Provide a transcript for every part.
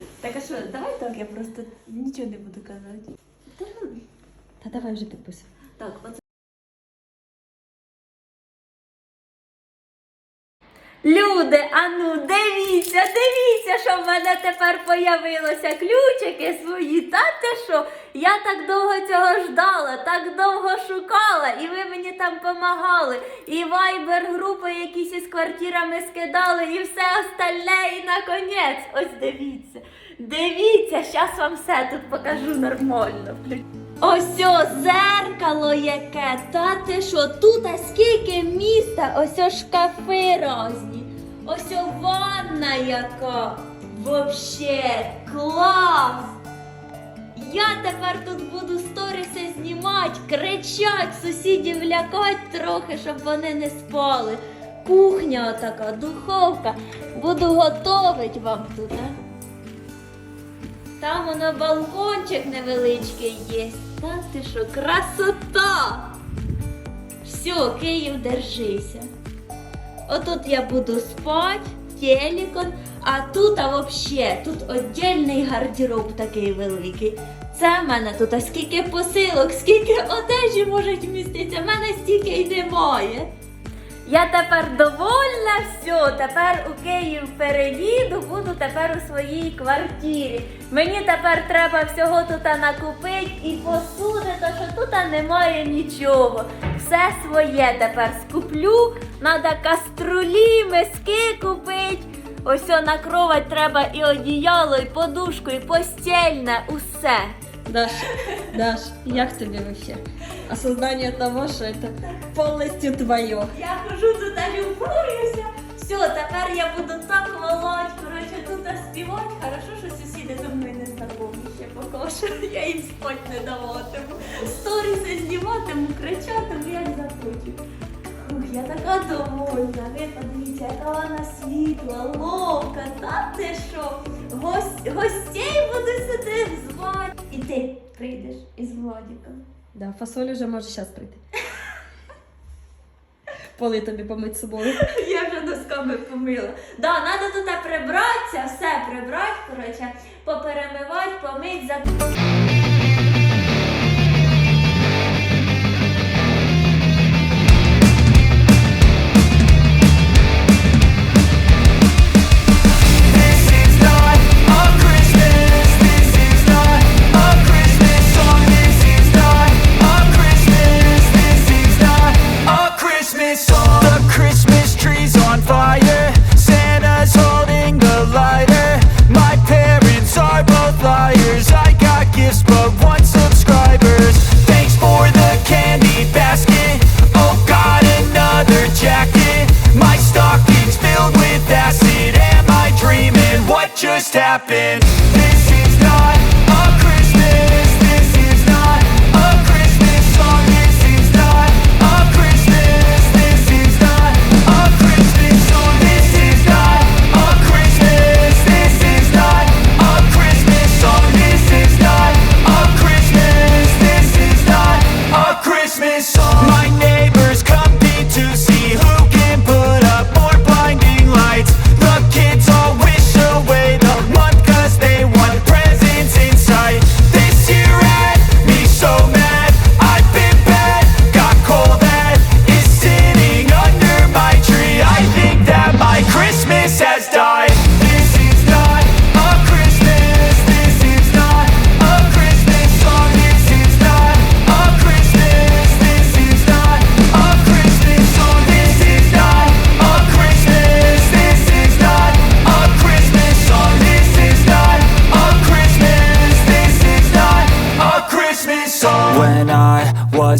Так а що, давай так, я просто нічого не буду казати. Та, ну, Та давай вже підписуй. так, оце. Люди, а ну дивіться, дивіться, що в мене тепер появилося ключики свої. Та те що? Я так довго цього ждала, так довго шукала, і ви мені там помагали. І вайбер групи якісь із квартирами скидали, і все остальне, і наконець. Ось дивіться. Дивіться, зараз вам все тут покажу нормально. Ось о, зеркало яке, та ти що, тут а скільки міста, ось о шкафи різні, ось о ванна яка. Вообще клас! Я тепер тут буду сторіси знімати, кричать, сусідів лякать трохи, щоб вони не спали. Кухня така, духовка. Буду готовить вам тут, а? Там воно балкончик невеличкий є. Та ти що, красота! Все, Київ, держися. Отут я буду спать, телекон, а тут а вообще, тут отдільний гардероб такий великий. Це в мене тут, а скільки посилок, скільки одежі можуть вміститися, в мене стільки й немає. Я тепер довольна, все, тепер у Київ переїду, буду тепер у своїй квартирі. Мені тепер треба всього тут накупити і посуди, то що тут немає нічого. Все своє тепер скуплю, треба каструлі, миски купити. Ось на кровать треба і одіяло, і подушку, і постільне, усе. Даш, Даш, як тобі вообще? Осознание того, що це повністю твоє. Я хожу тут а любуюся. Все, тепер я буду так волоть, коротше, тут співати. Хорошо, що сусіди зі мною не ще поки що. Я їм спать не даватиму. Сторіси зніматиму, кричатиму, як захочу. Я така довольна. Ви подивіться, яка вона світла, ловка, та ти що? Гос- гостей буду сюди звати. І ти прийдеш із Владиком. Да, фасоль уже може зараз прийти. Поли тобі помить собою. Я вже носками помила. Да, треба тут прибратися, все прибрати, коротше, поперемивати, помить, за.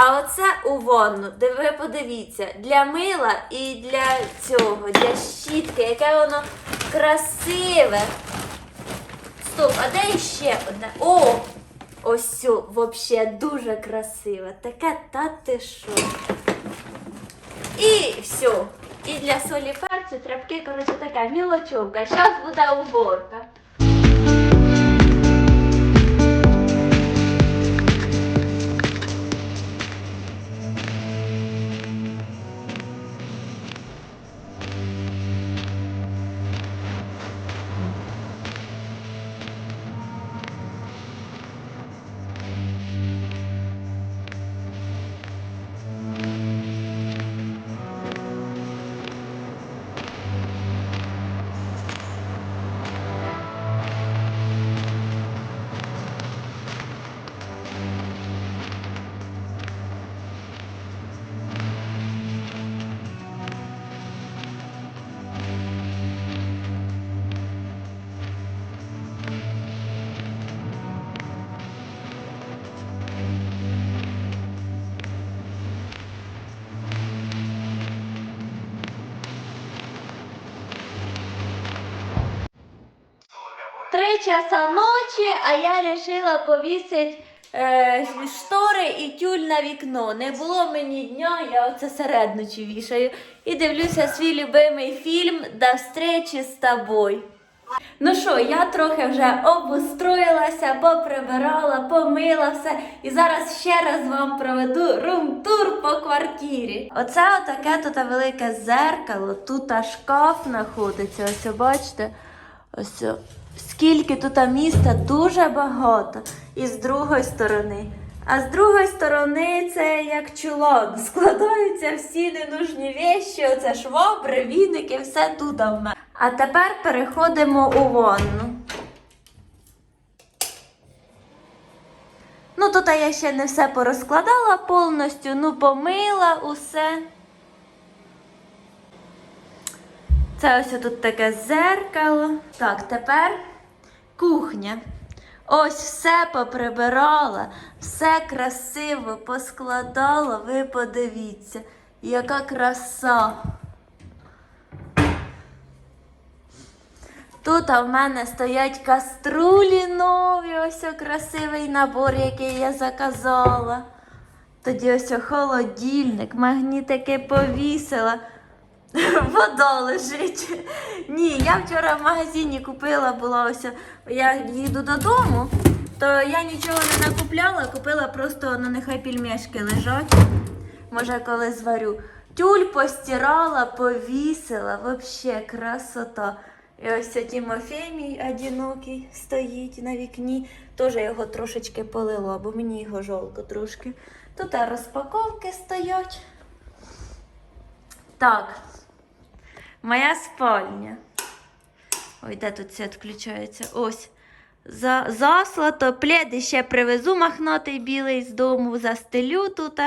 А оце у ванну, де ви подивіться, для мила і для цього, для щітки, яке воно красиве. Стоп, а де ще одне? О! Ось цю, вообще дуже красиве. Таке та ти що. І все. І для солі перцю тряпки, коротше, така мілочовка. Зараз буде уборка. Часа ночі, а я вирішила повісити е, штори і тюль на вікно. Не було мені дня, я оце серед ночі вішаю. І дивлюся свій любимий фільм До встречі з тобою. Ну що, я трохи вже обустроїлася, поприбирала, помила все. І зараз ще раз вам проведу рум-тур по квартирі. Оце отаке тут велике зеркало, тут шкаф знаходиться. Ось бачите. Ось. Скільки тут міста дуже багато. І з другої сторони. А з другої сторони це як чулок. Складаються всі ненужні вещі, оце швабри, віники, все тут в мене. А тепер переходимо у ванну. Ну, тут я ще не все порозкладала повністю, ну помила усе. Це ось тут таке зеркало. Так, тепер кухня. Ось все поприбирала, все красиво поскладала. Ви подивіться, яка краса. Тут в мене стоять каструлі нові, ось о, красивий набор, який я заказала. Тоді ось о, холодильник, магнітики повісила. Вода лежить. Ні, я вчора в магазині купила, була ось, я їду додому, то я нічого не накупляла, купила просто, ну нехай пельмешки лежать. Може, коли зварю. Тюль постирала, повісила, вообще красота. І ось це Тімофей мій одинокий стоїть на вікні. Теж його трошечки полило, бо мені його жалко трошки. Тут розпаковки стоять. Так, моя спальня. Ой, де тут це відключається? Ось. За, заслато, пледи ще привезу махнатий білий з дому, застелю тут.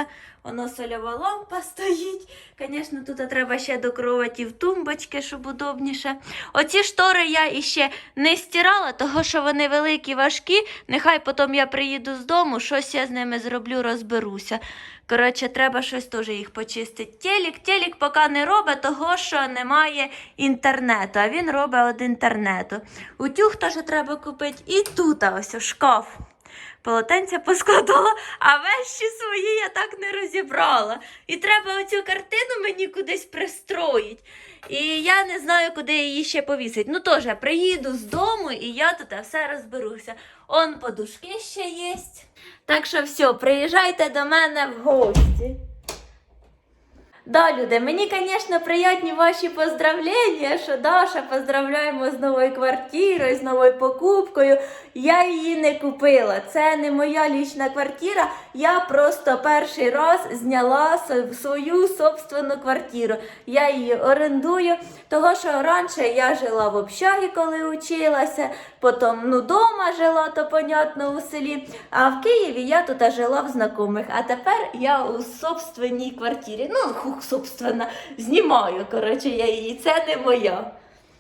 Воно сольова лампа стоїть. Звісно, тут треба ще до кроваті тумбочки, щоб удобніше. Оці штори я іще не стирала, того що вони великі, важкі. Нехай потім я приїду з дому, щось я з ними зроблю, розберуся. Коротше, треба щось теж їх почистити. Телік, телік поки не робить, того що немає інтернету, а він робить від інтернету. Утюг теж треба купити. І тут ось шкаф. Полотенця поскладала, а вещі свої я так не розібрала. І треба оцю картину мені кудись пристроїть. І я не знаю, куди її ще повісити. Ну теж приїду з дому і я тут все розберуся. Он подушки ще є. Так що все, приїжджайте до мене в гості. Да, люди, мені, звісно, приємні ваші поздравлення, що Даша, поздравляємо з новою квартирою, з новою покупкою. Я її не купила. Це не моя лічна квартира. Я просто перший раз зняла свою собственну квартиру. Я її орендую, того що раніше я жила в общагі, коли училася, потім ну, дома жила, то понятно, у селі. А в Києві я тут жила в знайомих. А тепер я у собственній квартирі. Ну, собственно, знімаю. Коротше, я її. Це не моя.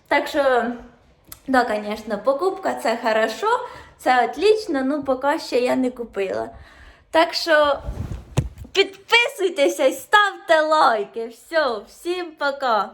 Так що, да, звісно, покупка це хорошо, це отлично, ну поки ще я не купила. Так що Підписуйтеся і ставте лайки. Все, всім пока.